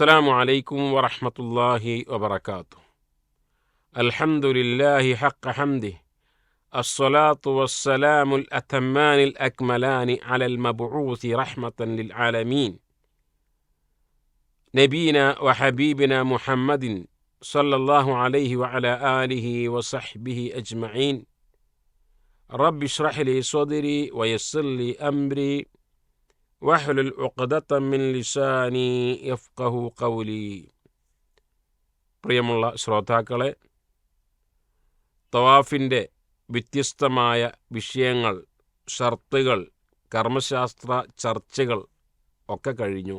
السلام عليكم ورحمة الله وبركاته. الحمد لله حق حمده. الصلاة والسلام الأتمان الأكملان على المبعوث رحمة للعالمين. نبينا وحبيبنا محمد صلى الله عليه وعلى آله وصحبه أجمعين. رب اشرح لي صدري ويسر لي أمري. വഹലുൽ ഉഖദത്തം മിൻ ലിസാനി യഫ്ഖഹു ഖൗലി പ്രിയമുള്ള ശ്രോതാക്കളെ തവാഫിന്റെ വ്യത്യസ്തമായ വിഷയങ്ങൾ ഷർത്തുകൾ കർമ്മശാസ്ത്ര ചർച്ചകൾ ഒക്കെ കഴിഞ്ഞു.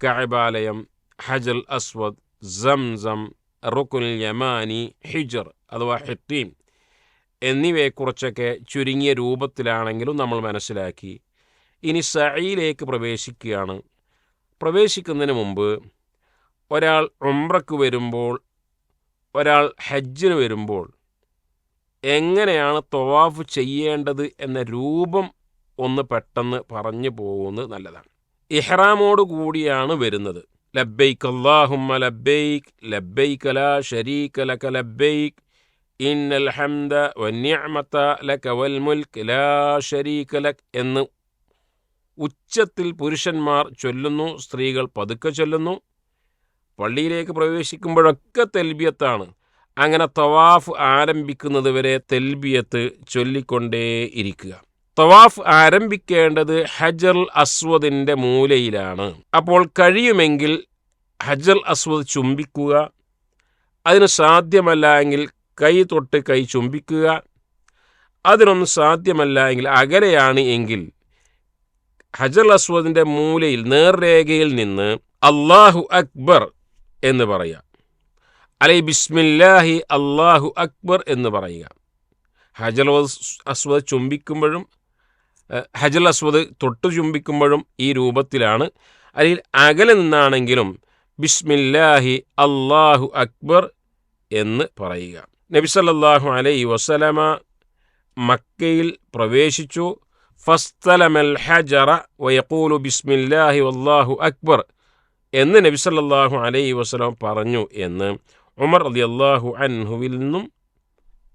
കഅബാലയം ഹജൽ അസ്വദ് സംസം റുക്കുൽ യമാനി ഹിജർ അഥവാ ഹെത്തീം എന്നിവയെക്കുറിച്ചൊക്കെ ചുരുങ്ങിയ രൂപത്തിലാണെങ്കിലും നമ്മൾ മനസ്സിലാക്കി. ഇനി സഴിയിലേക്ക് പ്രവേശിക്കുകയാണ്. പ്രവേശിക്കുന്നതിന് മുമ്പ് ഒരാൾ ഉംറക്ക് വരുമ്പോൾ ഒരാൾ ഹജ്ജിന് വരുമ്പോൾ എങ്ങനെയാണ് തൊവാഫ് ചെയ്യേണ്ടത് എന്ന രൂപം ഒന്ന് പെട്ടെന്ന് പറഞ്ഞു പോകുന്നത് നല്ലതാണ്. ഇഹ്റാമോട് കൂടിയാണ് വരുന്നത്. ലബ്ബൈക്ക് അള്ളാഹുമ്മ ലബ്ബൈക്ക് ലബ്ബൈക്ക് ലാ ലക ലബ്ബൈക്ക് ഇന്നൽ ഹംദ വന്നിഅമത ലക വൽ ലാ ഷരീക എന്ന് ഉച്ചത്തിൽ പുരുഷന്മാർ ചൊല്ലുന്നു സ്ത്രീകൾ പതുക്കെ ചൊല്ലുന്നു. പള്ളിയിലേക്ക് പ്രവേശിക്കുമ്പോഴൊക്കെ തെൽബിയത്താണ്. അങ്ങനെ തവാഫ് ആരംഭിക്കുന്നത് വരെ തെൽബിയത്ത് ചൊല്ലിക്കൊണ്ടേ ഇരിക്കുക. തവാഫ് ആരംഭിക്കേണ്ടത് ഹജർ അസ്വദിന്റെ മൂലയിലാണ്. അപ്പോൾ കഴിയുമെങ്കിൽ ഹജർ അസ്വദ് ചുംബിക്കുക. അതിന് സാധ്യമല്ല എങ്കിൽ കൈ തൊട്ട് കൈ ചുംബിക്കുക. അതിനൊന്നും സാധ്യമല്ല എങ്കിൽ അകലെയാണ് എങ്കിൽ ഹജർ അസ്വദിന്റെ മൂലയിൽ നേർരേഖയിൽ നിന്ന് അള്ളാഹു അക്ബർ എന്ന് പറയുക. അല്ലെ ബിസ്മില്ലാഹി അള്ളാഹു അക്ബർ എന്ന് പറയുക. ഹജർ അസ്വദ് ചുംബിക്കുമ്പോഴും ഹജർ അസ്വദ് തൊട്ട് ചുംബിക്കുമ്പോഴും ഈ രൂപത്തിലാണ്. അല്ലെങ്കിൽ അകലെ നിന്നാണെങ്കിലും ബിസ്മില്ലാഹി അള്ളാഹു അക്ബർ എന്ന് പറയുക. നബിസല്ലാഹു അലൈ വസലമ മക്കയിൽ പ്രവേശിച്ചു. ഫസ്തലമൽ ഹജറ വയക്കൂലു ബിസ്മില്ലാഹി വല്ലാഹു അക്ബർ എന്ന് നബി സല്ലാഹു അലൈ വസ്ലാം പറഞ്ഞു എന്ന് ഉമർ അലി അള്ളാഹു അൻഹുവിൽ നിന്നും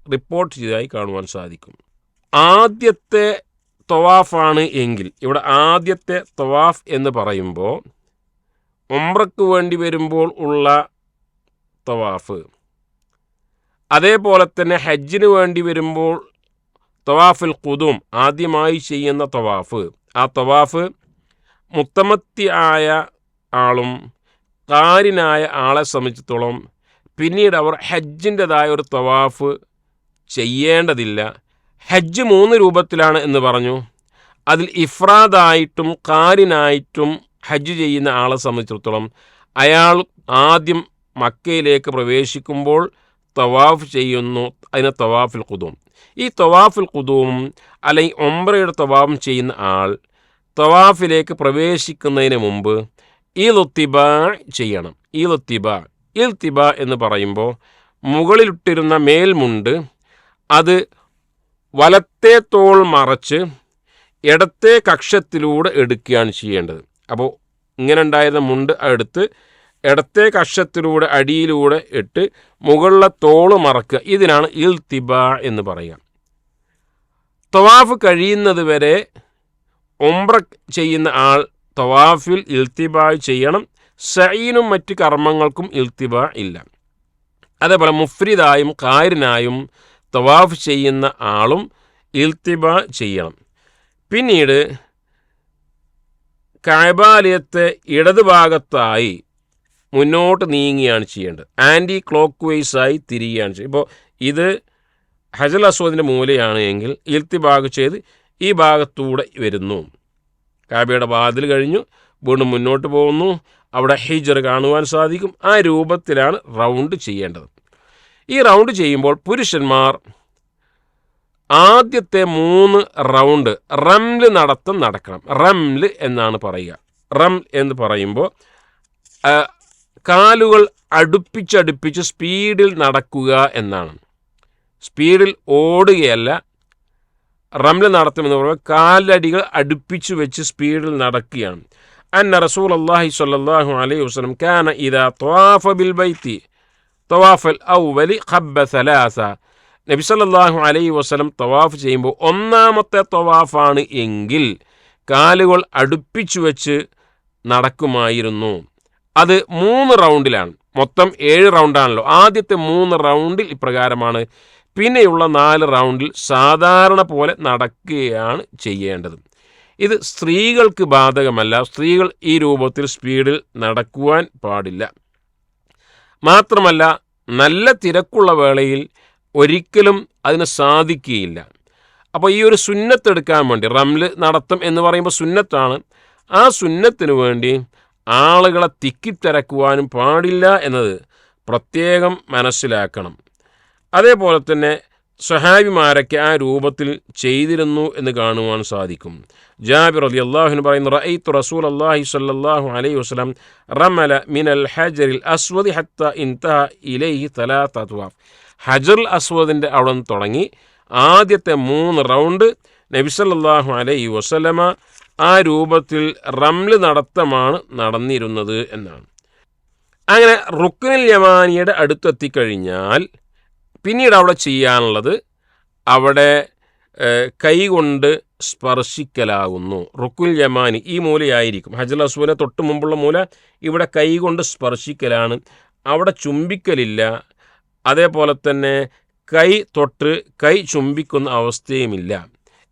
റിപ്പോർട്ട് ചെയ്തതായി കാണുവാൻ സാധിക്കും. ആദ്യത്തെ തവാഫാണ് എങ്കിൽ ഇവിടെ ആദ്യത്തെ തവാഫ് എന്ന് പറയുമ്പോൾ ഉമ്രക്ക് വേണ്ടി വരുമ്പോൾ ഉള്ള തവാഫ്. അതേപോലെ തന്നെ ഹജ്ജിന് വേണ്ടി വരുമ്പോൾ തവാഫുൽ കുതും ആദ്യമായി ചെയ്യുന്ന തവാഫ്. ആ തവാഫ് മുത്തമത്തി ആയ ആളും കാരിനായ ആളെ സംബന്ധിച്ചിടത്തോളം പിന്നീട് അവർ ഹജ്ജിന്റെതായ ഒരു തവാഫ് ചെയ്യേണ്ടതില്ല. ഹജ്ജ് മൂന്ന് രൂപത്തിലാണ് എന്ന് പറഞ്ഞു. അതിൽ ഇഫ്രാദായിട്ടും കാരിനായിട്ടും ഹജ്ജ് ചെയ്യുന്ന ആളെ സംബന്ധിച്ചിടത്തോളം അയാൾ ആദ്യം മക്കയിലേക്ക് പ്രവേശിക്കുമ്പോൾ തവാഫ് ചെയ്യുന്നു അതിനെ തവാഫിൽ കുതും ഈ തവാഫുൽ കുതൂം അല്ലെങ്കിൽ ഒമ്പ്രയുടെ തവാഫും ചെയ്യുന്ന ആൾ തവാഫിലേക്ക് പ്രവേശിക്കുന്നതിന് മുമ്പ് ഈ ചെയ്യണം. ഈ ലുത്തിബ ഈ ലുത്തിബ എന്ന് പറയുമ്പോൾ മുകളിലിട്ടിരുന്ന മേൽമുണ്ട് അത് വലത്തെ തോൾ മറച്ച് ഇടത്തെ കക്ഷത്തിലൂടെ എടുക്കുകയാണ് ചെയ്യേണ്ടത്. അപ്പോൾ ഇങ്ങനെ ഉണ്ടായിരുന്ന മുണ്ട് എടുത്ത് ഇടത്തെ കക്ഷത്തിലൂടെ അടിയിലൂടെ ഇട്ട് മുകളിലെ തോൾ മറക്കുക. ഇതിനാണ് ഇൽ തിബ എന്ന് പറയുക. തവാഫ് കഴിയുന്നത് വരെ ഒമ്പ്ര ചെയ്യുന്ന ആൾ തവാഫിൽ ഇൽത്തിബായ് ചെയ്യണം. സൈനും മറ്റ് കർമ്മങ്ങൾക്കും ഇൽത്തിബ ഇല്ല. അതേപോലെ മുഫ്രിദായും കാരിനായും തവാഫ് ചെയ്യുന്ന ആളും ഇൽത്തിബ ചെയ്യണം. പിന്നീട് കായബാലയത്തെ ഇടതുഭാഗത്തായി മുന്നോട്ട് നീങ്ങുകയാണ് ചെയ്യേണ്ടത്. ആന്റി ക്ലോക്ക് വൈസ് ആയി തിരിയുകയാണ് ചെയ്യുക ഇപ്പോൾ ഇത് ഹജൽ അസ്വദിന്റെ മൂലയാണ് എങ്കിൽ ഇൽത്തിബാഗ് ചെയ്ത് ഈ ഭാഗത്തൂടെ വരുന്നു. കാബയുടെ വാതിൽ കഴിഞ്ഞു വീണ്ടും മുന്നോട്ട് പോകുന്നു. അവിടെ ഹിജർ കാണുവാൻ സാധിക്കും. ആ രൂപത്തിലാണ് റൗണ്ട് ചെയ്യേണ്ടത്. ഈ റൗണ്ട് ചെയ്യുമ്പോൾ പുരുഷന്മാർ ആദ്യത്തെ മൂന്ന് റൗണ്ട് റംൽ നടത്തം നടക്കണം. റംൽ എന്നാണ് പറയുക. റം എന്ന് പറയുമ്പോൾ കാലുകൾ അടുപ്പിച്ചടുപ്പിച്ച് സ്പീഡിൽ നടക്കുക എന്നാണ്. സ്പീഡിൽ ഓടുകയല്ല റംല നടത്തുമെന്ന് പറയുമ്പോൾ കാലടികൾ അടുപ്പിച്ച് വെച്ച് സ്പീഡിൽ നടക്കുകയാണ്. അന്ന റസൂൽ അള്ളാഹി സ്വല്ലല്ലാഹു അലൈഹി വസ്ലം കാന ഇതാ ത്വാഫ ബിൽ ബൈത്തി തവാഫൽ ഔവലി ഖബ്ബ സലാസ. നബി സല്ലാഹു അലൈഹി വസ്ലം തവാഫ് ചെയ്യുമ്പോൾ ഒന്നാമത്തെ തവാഫാണ് എങ്കിൽ കാലുകൾ അടുപ്പിച്ചു വെച്ച് നടക്കുമായിരുന്നു. അത് മൂന്ന് റൗണ്ടിലാണ്. മൊത്തം ഏഴ് റൗണ്ടാണല്ലോ. ആദ്യത്തെ മൂന്ന് റൗണ്ടിൽ ഇപ്രകാരമാണ് പിന്നെയുള്ള നാല് റൗണ്ടിൽ സാധാരണ പോലെ നടക്കുകയാണ് ചെയ്യേണ്ടത്. ഇത് സ്ത്രീകൾക്ക് ബാധകമല്ല. സ്ത്രീകൾ ഈ രൂപത്തിൽ സ്പീഡിൽ നടക്കുവാൻ പാടില്ല. മാത്രമല്ല നല്ല തിരക്കുള്ള വേളയിൽ ഒരിക്കലും അതിന് സാധിക്കുകയില്ല. അപ്പോൾ ഈ ഒരു സുന്നത്തെടുക്കാൻ വേണ്ടി റംൽ നടത്തം എന്ന് പറയുമ്പോൾ സുന്നത്താണ്. ആ സുന്നത്തിന് വേണ്ടി ആളുകളെ തിക്കിത്തിരക്കുവാനും പാടില്ല എന്നത് പ്രത്യേകം മനസ്സിലാക്കണം. അതേപോലെ തന്നെ സഹാബിമാരൊക്കെ ആ രൂപത്തിൽ ചെയ്തിരുന്നു എന്ന് കാണുവാൻ സാധിക്കും. ജാബിർ അലി അള്ളാഹുന് പറയുന്നു റഅയ്ത്തു റസൂൽ അള്ളാഹി സല്ലാഹു അലൈഹി വസ്ലം റമല മിനൽ ഹജറിൽ അസ്വദി ഹത്ത ഇൻതഹ ഇലൈഹി തലാത്ത അത്വാഫ് ഹജർ അസ്വദിന്റെ അവിടെ നിന്ന് തുടങ്ങി ആദ്യത്തെ മൂന്ന് റൗണ്ട് നബി സല്ലല്ലാഹു അലൈഹി വസല്ലമ ആ രൂപത്തിൽ റംൽ നടത്തമാണ് നടന്നിരുന്നത് എന്നാണ്. അങ്ങനെ റുക്നുൽ യമാനിയുടെ അടുത്തെത്തിക്കഴിഞ്ഞാൽ പിന്നീട് അവിടെ ചെയ്യാനുള്ളത് അവിടെ കൈകൊണ്ട് സ്പർശിക്കലാകുന്നു. റുക്കുൽ യമാനി ഈ മൂലയായിരിക്കും. ഹജൽ അസ്വനെ തൊട്ട് മുമ്പുള്ള മൂല ഇവിടെ കൈകൊണ്ട് സ്പർശിക്കലാണ്. അവിടെ ചുംബിക്കലില്ല. അതേപോലെ തന്നെ കൈ തൊട്ട് കൈ ചുംബിക്കുന്ന അവസ്ഥയുമില്ല.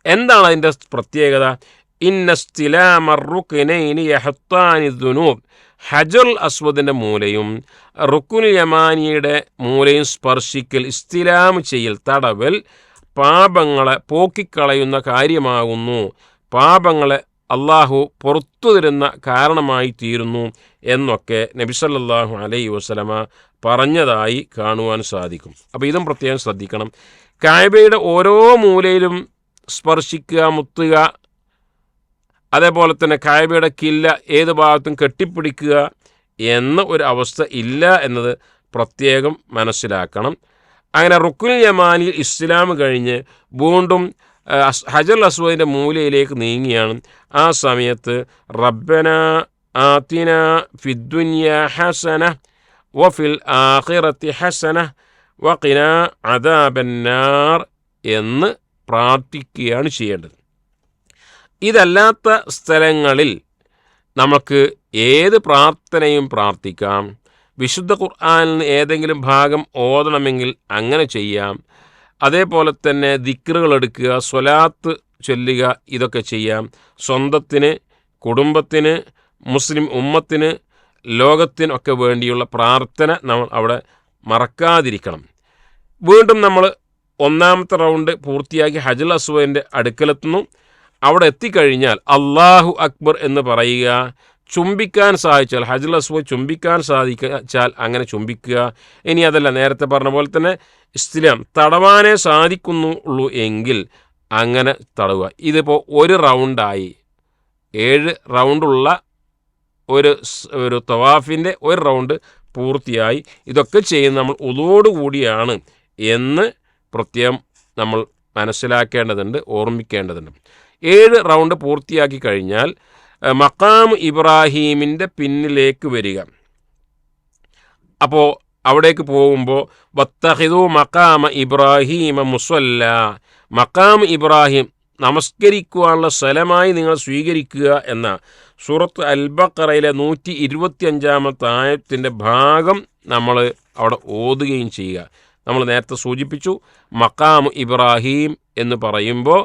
എന്താണ് അതിന്റെ പ്രത്യേകത? ഇന്നസ്തിലാമറുക്കിനൈനി യഹത്താനി ദുനൂബ്. ഹജർ അസ്വദിന്റെ മൂലയും റുക്കുൽ യമാനിയുടെ മൂലയും സ്പർശിക്കൽ ഇസ്തിലാം ചെയ്യൽ തടവൽ പാപങ്ങളെ പോക്കിക്കളയുന്ന കാര്യമാകുന്നു. പാപങ്ങളെ അള്ളാഹു പുറത്തു തരുന്ന കാരണമായി തീരുന്നു എന്നൊക്കെ നബിസല്ലാഹു അലൈ വസലമ പറഞ്ഞതായി കാണുവാൻ സാധിക്കും. അപ്പോൾ ഇതും പ്രത്യേകം ശ്രദ്ധിക്കണം. കായബയുടെ ഓരോ മൂലയിലും സ്പർശിക്കുക മുത്തുക അതേപോലെ തന്നെ കായബയുടെ കില്ല ഏത് ഭാഗത്തും കെട്ടിപ്പിടിക്കുക എന്ന ഒരു അവസ്ഥ ഇല്ല എന്നത് പ്രത്യേകം മനസ്സിലാക്കണം. അങ്ങനെ റുക്കുൽ യമാനിൽ ഇസ്ലാം കഴിഞ്ഞ് വീണ്ടും ഹജർ അസ്വദിന്റെ മൂലയിലേക്ക് നീങ്ങിയാണ്. ആ സമയത്ത് റബ്ബന ആത്തിന ഫിദ്ദുന്യ ഹസന വഫിൽ ആഖിറത്തി ഹസന വഖിന അദാബന്നാർ എന്ന് പ്രാർത്ഥിക്കുകയാണ് ചെയ്യേണ്ടത്. ഇതല്ലാത്ത സ്ഥലങ്ങളിൽ നമുക്ക് ഏത് പ്രാർത്ഥനയും പ്രാർത്ഥിക്കാം. വിശുദ്ധ ഖുർആാനിൽ ഏതെങ്കിലും ഭാഗം ഓതണമെങ്കിൽ അങ്ങനെ ചെയ്യാം. അതേപോലെ തന്നെ ദിക്റുകൾ എടുക്കുക സ്വലാത്ത് ചൊല്ലുക ഇതൊക്കെ ചെയ്യാം. സ്വന്തത്തിന് കുടുംബത്തിന് മുസ്ലിം ഉമ്മത്തിന് ലോകത്തിനൊക്കെ വേണ്ടിയുള്ള പ്രാർത്ഥന നമ്മൾ അവിടെ മറക്കാതിരിക്കണം. വീണ്ടും നമ്മൾ ഒന്നാമത്തെ റൗണ്ട് പൂർത്തിയാക്കി ഹജൽ അസുവന്റെ അടുക്കലെത്തുന്നു. അവിടെ എത്തിക്കഴിഞ്ഞാൽ അള്ളാഹു അക്ബർ എന്ന് പറയുക. ചുംബിക്കാൻ സാധിച്ചാൽ ഹജൽ അസ്വ ചുംബിക്കാൻ സാധിച്ചാൽ അങ്ങനെ ചുംബിക്കുക. ഇനി അതല്ല നേരത്തെ പറഞ്ഞ പോലെ തന്നെ ഇസ്ലാം തടവാനേ സാധിക്കുന്നുള്ളൂ എങ്കിൽ അങ്ങനെ തടവുക. ഇതിപ്പോൾ ഒരു റൗണ്ടായി. ഏഴ് റൗണ്ടുള്ള ഒരു ഒരു തവാഫിന്റെ ഒരു റൗണ്ട് പൂർത്തിയായി. ഇതൊക്കെ ചെയ്യുന്ന നമ്മൾ ഉതോടുകൂടിയാണ് എന്ന് പ്രത്യേകം നമ്മൾ മനസ്സിലാക്കേണ്ടതുണ്ട് ഓർമ്മിക്കേണ്ടതുണ്ട്. ഏഴ് റൗണ്ട് പൂർത്തിയാക്കി കഴിഞ്ഞാൽ മക്കാം ഇബ്രാഹീമിന്റെ പിന്നിലേക്ക് വരിക. അപ്പോൾ അവിടേക്ക് പോകുമ്പോൾ വത്തഹിദു മക്കാമ ഇബ്രാഹീമ മുസല്ല മക്കാം ഇബ്രാഹിം നമസ്കരിക്കുവാനുള്ള സ്ഥലമായി നിങ്ങൾ സ്വീകരിക്കുക എന്ന സൂറത്ത് അൽബക്കറയിലെ നൂറ്റി ഇരുപത്തി അഞ്ചാമത്തെ ആയത്തിന്റെ ഭാഗം നമ്മൾ അവിടെ ഓതുകയും ചെയ്യുക. നമ്മൾ നേരത്തെ സൂചിപ്പിച്ചു മക്കാം ഇബ്രാഹീം എന്ന് പറയുമ്പോൾ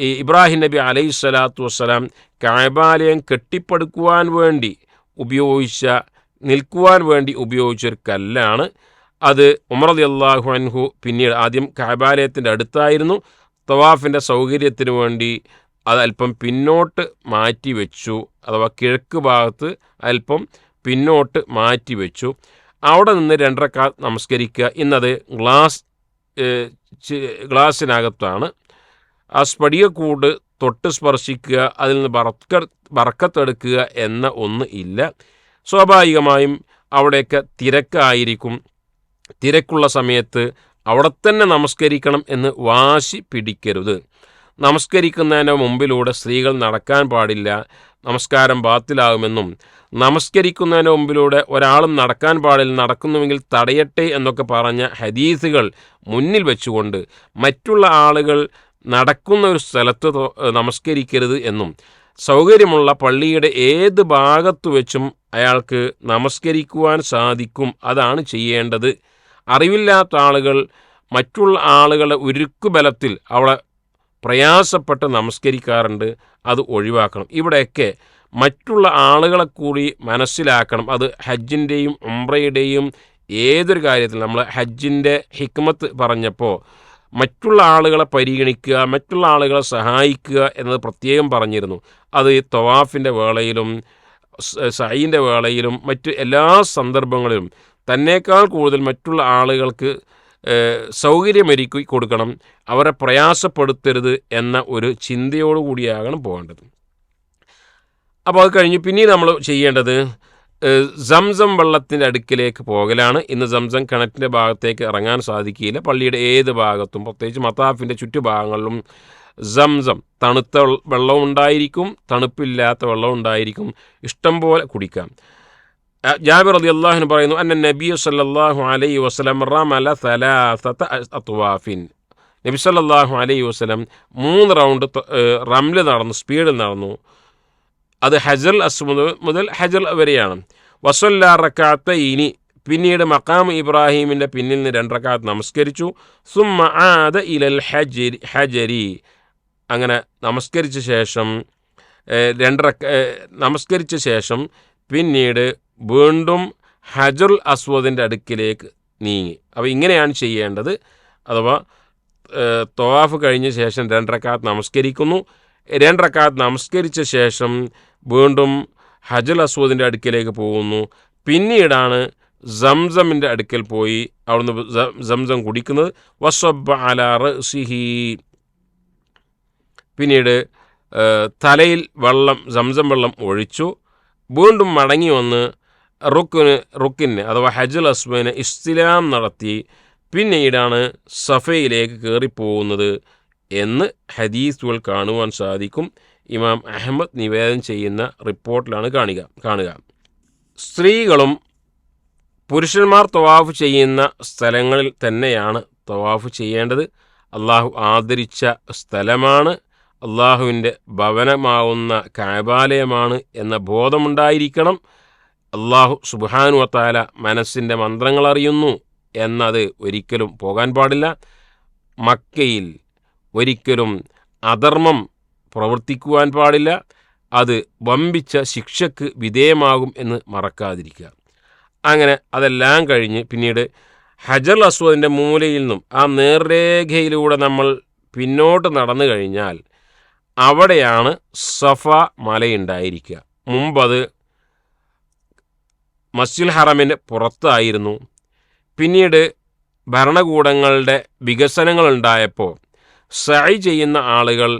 ഈ ഇബ്രാഹിം നബി അലൈഹി സ്വലാത്തു വസ്സലാം കായബാലയം കെട്ടിപ്പടുക്കുവാൻ വേണ്ടി ഉപയോഗിച്ച നിൽക്കുവാൻ വേണ്ടി ഉപയോഗിച്ചൊരു കല്ലാണ്. അത് അലി അള്ളാഹു അൻഹു പിന്നീട് ആദ്യം കായബാലയത്തിന്റെ അടുത്തായിരുന്നു. തവാഫിന്റെ സൗകര്യത്തിന് വേണ്ടി അത് അല്പം പിന്നോട്ട് മാറ്റി വെച്ചു. അഥവാ കിഴക്ക് ഭാഗത്ത് അല്പം പിന്നോട്ട് മാറ്റി വെച്ചു. അവിടെ നിന്ന് രണ്ടരക്കാർ നമസ്കരിക്കുക. ഇന്നത് ഗ്ലാസ് ഗ്ലാസ്സിനകത്താണ് ആ സ്പടികക്കൂട് തൊട്ട് സ്പർശിക്കുക അതിൽ നിന്ന് ബറക്ക ബറക്കത്തെടുക്കുക എന്ന ഒന്ന് ഇല്ല. സ്വാഭാവികമായും അവിടെയൊക്കെ തിരക്കായിരിക്കും. തിരക്കുള്ള സമയത്ത് അവിടെ തന്നെ നമസ്കരിക്കണം എന്ന് വാശി പിടിക്കരുത്. നമസ്കരിക്കുന്നതിന്റെ മുമ്പിലൂടെ സ്ത്രീകൾ നടക്കാൻ പാടില്ല. നമസ്കാരം ബാത്തിലാകുമെന്നും നമസ്കരിക്കുന്നതിന് മുമ്പിലൂടെ ഒരാളും നടക്കാൻ പാടില്ല നടക്കുന്നുവെങ്കിൽ തടയട്ടെ എന്നൊക്കെ പറഞ്ഞ ഹദീസുകൾ മുന്നിൽ വെച്ചുകൊണ്ട് മറ്റുള്ള ആളുകൾ നടക്കുന്ന ഒരു സ്ഥലത്ത് നമസ്കരിക്കരുത് എന്നും സൗകര്യമുള്ള പള്ളിയുടെ ഏത് ഭാഗത്തു വെച്ചും അയാൾക്ക് നമസ്കരിക്കുവാൻ സാധിക്കും അതാണ് ചെയ്യേണ്ടത്. അറിവില്ലാത്ത ആളുകൾ മറ്റുള്ള ആളുകളുടെ ഉരുക്കുബലത്തിൽ അവിടെ പ്രയാസപ്പെട്ട് നമസ്കരിക്കാറുണ്ട്. അത് ഒഴിവാക്കണം. ഇവിടെയൊക്കെ മറ്റുള്ള ആളുകളെ കൂടി മനസ്സിലാക്കണം. അത് ഹജ്ജിന്റെയും ഉംറയുടെയും ഏതൊരു കാര്യത്തിൽ നമ്മൾ ഹജ്ജിന്റെ ഹിക്മത്ത് പറഞ്ഞപ്പോൾ മറ്റുള്ള ആളുകളെ പരിഗണിക്കുക മറ്റുള്ള ആളുകളെ സഹായിക്കുക എന്നത് പ്രത്യേകം പറഞ്ഞിരുന്നു. അത് തവാഫിന്റെ വേളയിലും സൈന്റെ വേളയിലും മറ്റ് എല്ലാ സന്ദർഭങ്ങളിലും തന്നേക്കാൾ കൂടുതൽ മറ്റുള്ള ആളുകൾക്ക് സൗകര്യമൊരുക്കി കൊടുക്കണം. അവരെ പ്രയാസപ്പെടുത്തരുത് എന്ന ഒരു ചിന്തയോടു കൂടിയാകണം പോകേണ്ടത്. അപ്പോൾ അത് കഴിഞ്ഞ് പിന്നീട് നമ്മൾ ചെയ്യേണ്ടത് സംസം വെള്ളത്തിന്റെ അടുക്കിലേക്ക് പോകലാണ്. ഇന്ന് സംസം കിണറ്റിന്റെ ഭാഗത്തേക്ക് ഇറങ്ങാൻ സാധിക്കില്ല പള്ളിയുടെ ഏത് ഭാഗത്തും പ്രത്യേകിച്ച് മത്താഫിന്റെ ചുറ്റുഭാഗങ്ങളിലും സംസം തണുത്ത വെള്ളം ഉണ്ടായിരിക്കും. തണുപ്പില്ലാത്ത വെള്ളം ഉണ്ടായിരിക്കും. ഇഷ്ടം പോലെ കുടിക്കാം. ജാബിർ അലി അള്ളാഹുന് പറയുന്നു അന്ന നബി സല്ലല്ലാഹു അലൈ വസല്ലം റമല സലാസത അത്വാഫിൻ. നബി സല്ലാഹു അലൈ വസ്ലം മൂന്ന് റൗണ്ട് റംൽ നടന്നു സ്പീഡിൽ നടന്നു. അത് ഹജർ അസ്മുദ് മുതൽ ഹജർ വരെയാണ്. വസല്ല റക്കാത്ത ഇനി പിന്നീട് മക്കാം ഇബ്രാഹീമിന്റെ പിന്നിൽ നിന്ന് രണ്ടറക്കാത്ത് നമസ്കരിച്ചു. സുമ ആദ ഇലൽ ഹജരി ഹജരി. അങ്ങനെ നമസ്കരിച്ച ശേഷം രണ്ടര നമസ്കരിച്ച ശേഷം പിന്നീട് വീണ്ടും ഹജറുൽ അസ്വദിന്റെ അടുക്കിലേക്ക് നീങ്ങി. അപ്പോൾ ഇങ്ങനെയാണ് ചെയ്യേണ്ടത്. അഥവാ തവാഫ് കഴിഞ്ഞ ശേഷം രണ്ടരക്കാത്ത് നമസ്കരിക്കുന്നു. രണ്ടരക്കാത്ത് നമസ്കരിച്ച ശേഷം വീണ്ടും ഹജൽ അസ്വദിന്റെ അടുക്കിലേക്ക് പോകുന്നു. പിന്നീടാണ് സംസമിന്റെ അടുക്കൽ പോയി അവിടുന്ന് സംസം കുടിക്കുന്നത്. വസബ് അലാർ സിഹി പിന്നീട് തലയിൽ വെള്ളം സംസം വെള്ളം ഒഴിച്ചു. വീണ്ടും മടങ്ങി വന്ന് റുക്കിന് റുക്കിന് അഥവാ ഹജൽ അസ്വന് ഇസ്തിലാം നടത്തി പിന്നീടാണ് സഫയിലേക്ക് കയറിപ്പോകുന്നത് എന്ന് ഹദീസുകൾ കാണുവാൻ സാധിക്കും. ഇമാം അഹമ്മദ് നിവേദനം ചെയ്യുന്ന റിപ്പോർട്ടിലാണ് കാണുക കാണുക. സ്ത്രീകളും പുരുഷന്മാർ തവാഫ് ചെയ്യുന്ന സ്ഥലങ്ങളിൽ തന്നെയാണ് തവാഫ് ചെയ്യേണ്ടത്. അള്ളാഹു ആദരിച്ച സ്ഥലമാണ്. അള്ളാഹുവിന്റെ ഭവനമാവുന്ന കാബാലയമാണ് എന്ന ബോധമുണ്ടായിരിക്കണം. അള്ളാഹു സുബാനുവത്താല മനസ്സിന്റെ മന്ത്രങ്ങൾ അറിയുന്നു എന്നത് ഒരിക്കലും പോകാൻ പാടില്ല. മക്കയിൽ ഒരിക്കലും അധർമ്മം പ്രവർത്തിക്കുവാൻ പാടില്ല. അത് വമ്പിച്ച ശിക്ഷക്ക് വിധേയമാകും എന്ന് മറക്കാതിരിക്കുക. അങ്ങനെ അതെല്ലാം കഴിഞ്ഞ് പിന്നീട് ഹജർ അസ്വദിന്റെ മൂലയിൽ നിന്നും ആ നേർരേഖയിലൂടെ നമ്മൾ പിന്നോട്ട് നടന്നു കഴിഞ്ഞാൽ അവിടെയാണ് സഫ മലയുണ്ടായിരിക്കുക. മുമ്പത് മസ്ജിദ് ഹറമിന്റെ പുറത്തായിരുന്നു. പിന്നീട് ഭരണകൂടങ്ങളുടെ വികസനങ്ങളുണ്ടായപ്പോൾ സൈ ചെയ്യുന്ന ആളുകൾ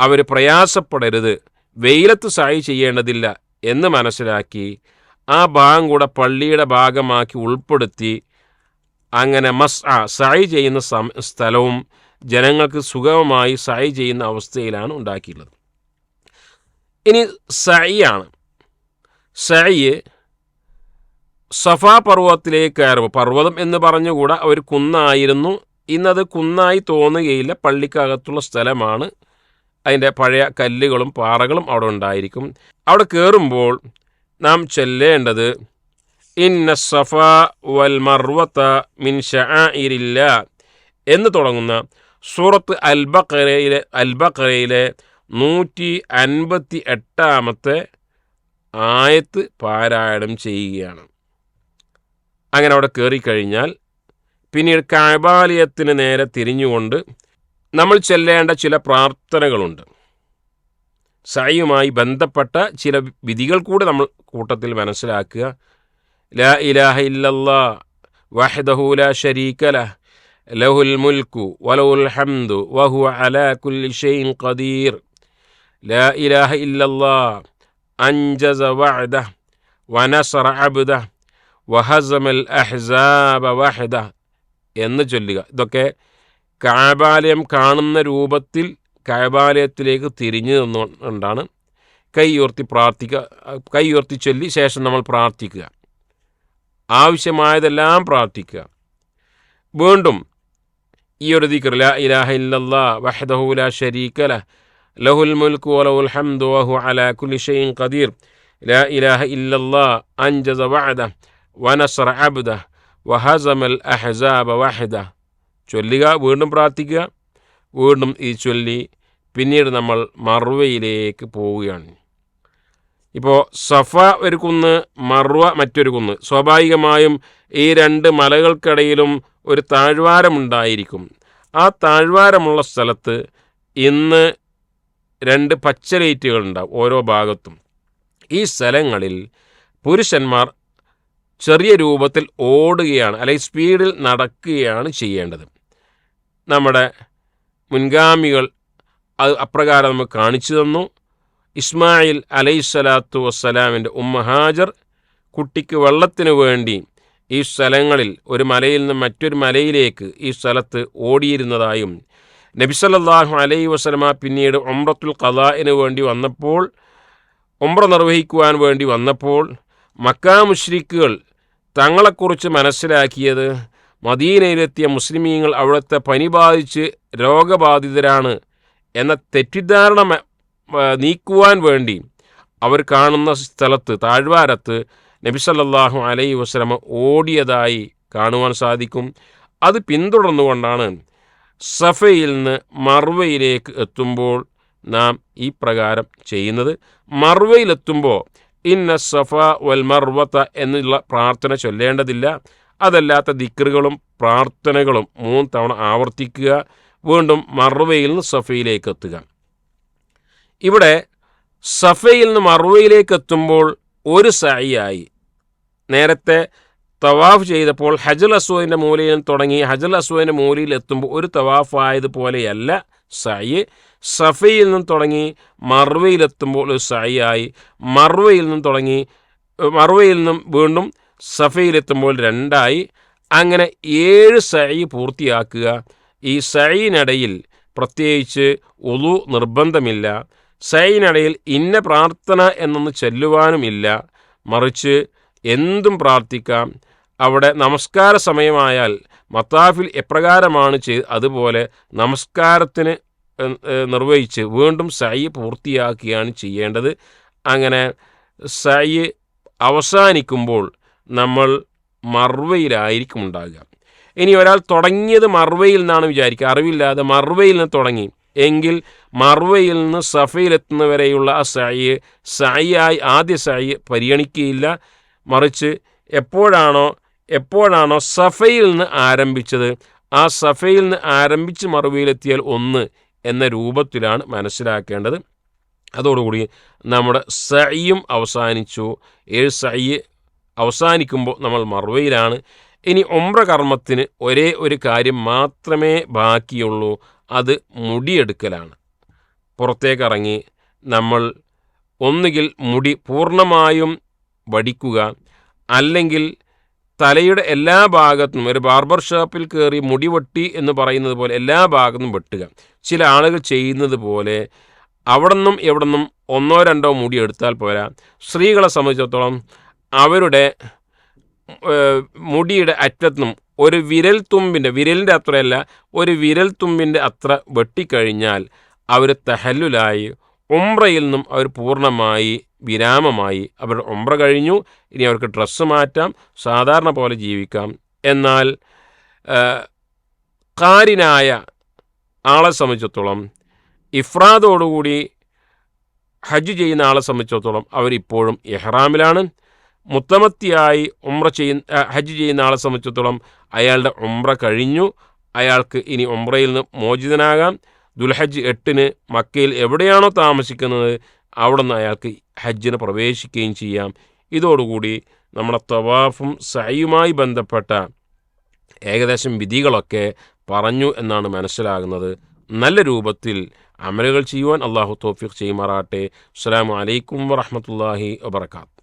അവർ പ്രയാസപ്പെടരുത്. വെയിലത്ത് സായി ചെയ്യേണ്ടതില്ല എന്ന് മനസ്സിലാക്കി ആ ഭാഗം കൂടെ പള്ളിയുടെ ഭാഗമാക്കി ഉൾപ്പെടുത്തി അങ്ങനെ മസ് ആ സായി ചെയ്യുന്ന സ്ഥലവും ജനങ്ങൾക്ക് സുഗമമായി സായി ചെയ്യുന്ന അവസ്ഥയിലാണ് ഉണ്ടാക്കിയിട്ടുള്ളത്. ഇനി സൈയാണ് സൈ സഫാ പർവതത്തിലേക്ക് കയറുമ്പോൾ പർവതം എന്ന് പറഞ്ഞുകൂടാ ഒരു കുന്നായിരുന്നു. ഇന്നത് കുന്നായി തോന്നുകയില്ല പള്ളിക്കകത്തുള്ള സ്ഥലമാണ്. അതിന്റെ പഴയ കല്ലുകളും പാറകളും അവിടെ ഉണ്ടായിരിക്കും. അവിടെ കയറുമ്പോൾ നാം ചെല്ലേണ്ടത് ഇന്ന സഫ വൽ മർവത്ത മിൻ ഇരില്ല എന്ന് തുടങ്ങുന്ന സൂറത്ത് അൽബക്കരയിലെ അൽബക്കരയിലെ നൂറ്റി അൻപത്തി എട്ടാമത്തെ ആയത്ത് പാരായണം ചെയ്യുകയാണ്. അങ്ങനെ അവിടെ കയറിക്കഴിഞ്ഞാൽ പിന്നീട് കാബാലയത്തിന് നേരെ തിരിഞ്ഞുകൊണ്ട് നമ്മൾ ചെല്ലേണ്ട ചില പ്രാർത്ഥനകളുണ്ട്. സയുമായി ബന്ധപ്പെട്ട ചില വിധികൾ കൂടെ നമ്മൾ കൂട്ടത്തിൽ മനസ്സിലാക്കുക. ലാ ഇലാഹ ഇല്ലല്ലാ വഹദഹുല ലാ ശരീക ലഹുൽ മുൽക്കു വലഹുൽ ഹംദു വഹു അലാ കുല്ലി ഷൈഇൻ ഖദീർ. ലാ ഇലാഹ ഇല്ലല്ലാ അഞ്ചസ വഹദ വനസറ അബ്ദ വഹസമൽ അഹ്സാബ വഹദ എന്ന് ചൊല്ലുക. ഇതൊക്കെ കാബാലയം കാണുന്ന രൂപത്തിൽ കാബാലയത്തിലേക്ക് തിരിഞ്ഞു നിന്നുകൊണ്ടാണ് കൈ ഉയർത്തി പ്രാർത്ഥിക്കുക കൈ ഉയർത്തി ചൊല്ലി ശേഷം നമ്മൾ പ്രാർത്ഥിക്കുക. ആവശ്യമായതെല്ലാം പ്രാർത്ഥിക്കുക. വീണ്ടും ഈ ഒരു ദിക്ർ ലാ ഇലാഹ ഇല്ലല്ലാ വഹ്ദഹു ലാ ലഹ് ലഹുൽ മുൽക്കു വലഹുൽ ഹംദു വഹു അലാ കുല്ലി ഷൈഇൻ ഖദീർ. ലാ ഇലാഹ ഇല്ലല്ലാ അൻജസ വഅദ വനസറ അബ്ദ വഹസമൽ അഹ്സാബ വഹദ ചൊല്ലുക വീണ്ടും പ്രാർത്ഥിക്കുക വീണ്ടും ഈ ചൊല്ലി പിന്നീട് നമ്മൾ മറുവയിലേക്ക് പോവുകയാണ്. ഇപ്പോൾ സഫ ഒരു കുന്ന് മറുവ മറ്റൊരു കുന്ന്. സ്വാഭാവികമായും ഈ രണ്ട് മലകൾക്കിടയിലും ഒരു താഴ്വാരമുണ്ടായിരിക്കും. ആ താഴ്വാരമുള്ള സ്ഥലത്ത് ഇന്ന് രണ്ട് പച്ച ലൈറ്റുകളുണ്ടാവും ഓരോ ഭാഗത്തും. ഈ സ്ഥലങ്ങളിൽ പുരുഷന്മാർ ചെറിയ രൂപത്തിൽ ഓടുകയാണ് അല്ലെങ്കിൽ സ്പീഡിൽ നടക്കുകയാണ് ചെയ്യേണ്ടത്. നമ്മുടെ മുൻഗാമികൾ അത് അപ്രകാരം നമുക്ക് കാണിച്ചു തന്നു. ഇസ്മായിൽ അലൈഹി സ്വലാത്തു വസ്സലാമിന്റെ ഉമ്മ ഹാജർ കുട്ടിക്ക് വെള്ളത്തിന് വേണ്ടി ഈ സ്ഥലങ്ങളിൽ ഒരു മലയിൽ നിന്ന് മറ്റൊരു മലയിലേക്ക് ഈ സ്ഥലത്ത് ഓടിയിരുന്നതായും നബിസല്ലാഹു അലൈഹി വസ്ലമ പിന്നീട് ഒമ്രത്തുൽ കലാഇന് വേണ്ടി വന്നപ്പോൾ ഒമ്ര നിർവഹിക്കുവാൻ വേണ്ടി വന്നപ്പോൾ മക്കാ മുഷ്രിക്കുകൾ തങ്ങളെക്കുറിച്ച് മനസ്സിലാക്കിയത് മദീനയിലെത്തിയ മുസ്ലിമീങ്ങൾ അവിടുത്തെ പനി ബാധിച്ച് രോഗബാധിതരാണ് എന്ന തെറ്റിദ്ധാരണ നീക്കുവാൻ വേണ്ടി അവർ കാണുന്ന സ്ഥലത്ത് താഴ്വാരത്ത് നബി സല്ലല്ലാഹു അലൈഹി വസല്ലമ ഓടിയതായി കാണുവാൻ സാധിക്കും. അത് പിന്തുടർന്നുകൊണ്ടാണ് സഫയിൽ നിന്ന് മർവയിലേക്ക് എത്തുമ്പോൾ നാം ഈ പ്രകാരം ചെയ്യുന്നത്. മർവയിലെത്തുമ്പോൾ ഇന്ന സഫ വൽ മർവത്ത എന്നുള്ള പ്രാർത്ഥന ചൊല്ലേണ്ടതില്ല. അതല്ലാത്ത ദിക്കറുകളും പ്രാർത്ഥനകളും മൂന്ന് തവണ ആവർത്തിക്കുക വീണ്ടും മറുവയിൽ നിന്ന് സഫയിലേക്ക് എത്തുക. ഇവിടെ സഫയിൽ നിന്ന് മറുവയിലേക്ക് എത്തുമ്പോൾ ഒരു സായിയായി. നേരത്തെ തവാഫ് ചെയ്തപ്പോൾ ഹജൽ അസ്വദിന്റെ മൂലയിൽ തുടങ്ങി ഹജൽ അസ്വദിന്റെ മൂലയിൽ എത്തുമ്പോൾ ഒരു തവാഫ് ആയതുപോലെയല്ല സായി. സഫയിൽ നിന്നും തുടങ്ങി മറുവയിലെത്തുമ്പോൾ ഒരു സഹിയായി മറുവയിൽ നിന്നും തുടങ്ങി മറുവയിൽ നിന്നും വീണ്ടും സഫയിലെത്തുമ്പോൾ രണ്ടായി. അങ്ങനെ ഏഴ് സഴി പൂർത്തിയാക്കുക. ഈ സൈനിടയിൽ പ്രത്യേകിച്ച് ഒതു നിർബന്ധമില്ല. സൈനിടയിൽ ഇന്ന പ്രാർത്ഥന എന്നൊന്ന് ചെല്ലുവാനുമില്ല. മറിച്ച് എന്തും പ്രാർത്ഥിക്കാം. അവിടെ നമസ്കാര സമയമായാൽ മത്താഫിൽ എപ്രകാരമാണ് ചെയ്ത് അതുപോലെ നമസ്കാരത്തിന് നിർവഹിച്ച് വീണ്ടും സൈ പൂർത്തിയാക്കുകയാണ് ചെയ്യേണ്ടത്. അങ്ങനെ സൈ അവസാനിക്കുമ്പോൾ നമ്മൾ മർവയിലായിരിക്കും ഉണ്ടാകുക. ഇനി ഒരാൾ തുടങ്ങിയത് മർവയിൽ നിന്നാണ് വിചാരിക്കുക. അറിവില്ലാതെ മർവയിൽ നിന്ന് തുടങ്ങി. എങ്കിൽ മർവയിൽ നിന്ന് സഫയിലെത്തുന്നവരെയുള്ള ആ സായി സായിയായി ആദ്യ സായി പരിഗണിക്കുകയില്ല. മറിച്ച് എപ്പോഴാണോ എപ്പോഴാണോ സഫയിൽ നിന്ന് ആരംഭിച്ചത്? ആ സഫയിൽ നിന്ന് ആരംഭിച്ച് മറുവയിലെത്തിയാൽ ഒന്ന് എന്ന രൂപത്തിലാണ് മനസ്സിലാക്കേണ്ടത്. അതോടുകൂടി നമ്മുടെ സയ്യും അവസാനിച്ചു. ഏഴ് സയ്യ് അവസാനിക്കുമ്പോൾ നമ്മൾ മറുവയിലാണ് ഇനി ഒമ്ര കർമ്മത്തിന് ഒരേ ഒരു കാര്യം മാത്രമേ ബാക്കിയുള്ളൂ. അത് മുടിയെടുക്കലാണ്. പുറത്തേക്കിറങ്ങി നമ്മൾ ഒന്നുകിൽ മുടി പൂർണമായും വടിക്കുക അല്ലെങ്കിൽ തലയുടെ എല്ലാ ഭാഗത്തും ഒരു ബാർബർ ഷോപ്പിൽ കയറി മുടി വെട്ടി എന്ന് പറയുന്നത് പോലെ എല്ലാ ഭാഗത്തും വെട്ടുക. ചില ആളുകൾ ചെയ്യുന്നത് പോലെ അവിടെ നിന്നും എവിടെ നിന്നും ഒന്നോ രണ്ടോ മുടി എടുത്താൽ പോരാ. സ്ത്രീകളെ സംബന്ധിച്ചിടത്തോളം അവരുടെ മുടിയുടെ അറ്റത്തും ഒരു വിരൽ തുമ്പിന്റെ വിരലിന്റെ അത്രയല്ല ഒരു വിരൽ തുമ്പിന്റെ അത്ര വെട്ടിക്കഴിഞ്ഞാൽ അവർ തഹല്ലുലായി ഉംറയിൽ നിന്നും അവർ പൂർണമായി വിരാമമായി. അവർ ഉംറ കഴിഞ്ഞു ഇനി അവർക്ക് ഡ്രസ്സ് മാറ്റാം സാധാരണ പോലെ ജീവിക്കാം. എന്നാൽ കാരിനായ ആളെ സംബന്ധിച്ചിടത്തോളം ഇഫ്രാദോടുകൂടി ഹജ്ജ് ചെയ്യുന്ന ആളെ സംബന്ധിച്ചിടത്തോളം അവരിപ്പോഴും ഇഹ്റാമിലാണ് മുത്തമത്തിയായി ഉമ്ര ചെയ്യുന്ന ഹജ്ജ് ചെയ്യുന്ന ആളെ സംബന്ധിച്ചിടത്തോളം അയാളുടെ ഉമ്ര കഴിഞ്ഞു. അയാൾക്ക് ഇനി ഉമ്രയിൽ നിന്ന് മോചിതനാകാം. ദുൽഹജ്ജ് എട്ടിന് മക്കയിൽ എവിടെയാണോ താമസിക്കുന്നത് അവിടെ നിന്ന് അയാൾക്ക് ഹജ്ജിന് പ്രവേശിക്കുകയും ചെയ്യാം. ഇതോടുകൂടി നമ്മുടെ തവാഫും സൈയുമായി ബന്ധപ്പെട്ട ഏകദേശം വിധികളൊക്കെ പറഞ്ഞു എന്നാണ് മനസ്സിലാകുന്നത്. നല്ല രൂപത്തിൽ അമലുകൾ ചെയ്യുവാൻ അള്ളാഹു തോഫിഖ് ചെയ്യുമാറാട്ടെ അസ്സാം വലൈക്കും വറഹമത്തല്ലാഹി വബർക്കാത്തു